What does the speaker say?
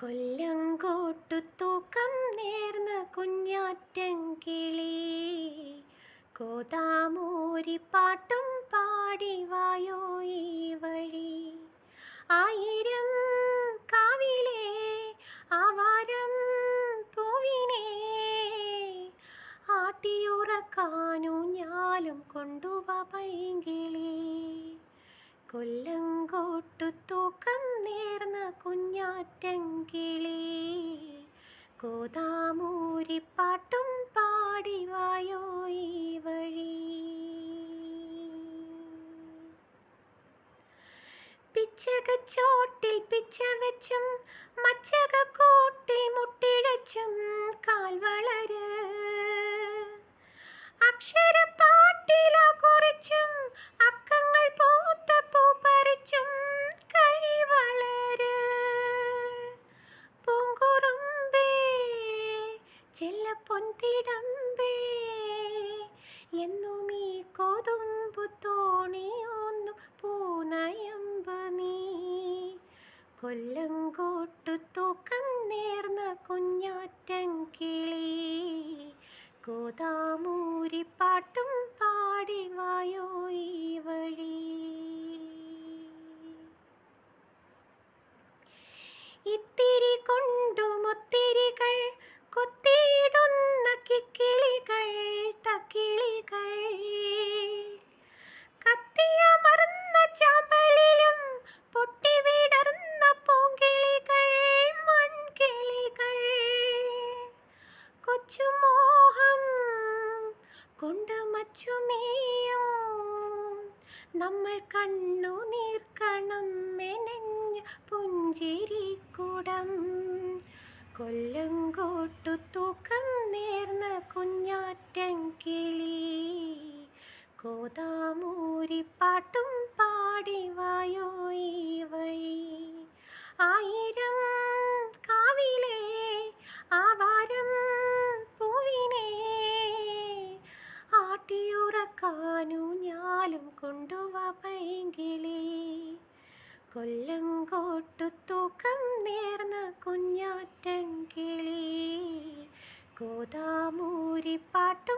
കൊല്ലങ്കോട്ടു തൂക്കം നേർന്ന കുഞ്ഞാറ്റങ്കിളി കോതാമൂരി പാട്ടും പാടി വായോ ഈ വഴി. ആയിരം കാവിലെ ആവാരം പൂവിനെ ആട്ടിയുറക്കാനു ഞാലും കൊണ്ടുവ പൈങ്കിളി. കൊല്ലങ്കോട്ടു കുഞ്ഞാറ്റങ്കിളി കോതാമൂരിപ്പാട്ടും പാടി വായോ ഈ വഴി. പിച്ചകച്ചോട്ടിൽ പിച്ച വെച്ചും മച്ചക കൂട്ടിൽ മുട്ടിഴച്ചും കാൽ വളര്. അക്ഷരപ്പാട്ടിലാ കുറിച്ചും ചെല്ല പൊൻതിടമ്പേ എന്നും ഈ തൂക്കം നേർന്ന കുഞ്ഞാറ്റൻ കിളി. ഗോദാമൂരി പാട്ടും പാടി വായോ കൊച്ചുമോഹം കൊണ്ട് മച്ചുമേയും നമ്മൾ കണ്ണു നീർക്കണം മെനഞ്ഞ കൊല്ലും കൊല്ലങ്കോട്ടു തൂക്കം നേർന്ന കുഞ്ഞാറ്റം കിളി. കോതാമൂരി പാട്ടും പാടി വായോ തുറക്കാനൂഞ്ഞാലും കൊണ്ടുവാ പൈങ്കിളി കൊല്ലം കോട്ടു തൂക്കം നേർന്ന കുഞ്ഞാറ്റൻ കിളി കോതാമൂരി പാട്ടു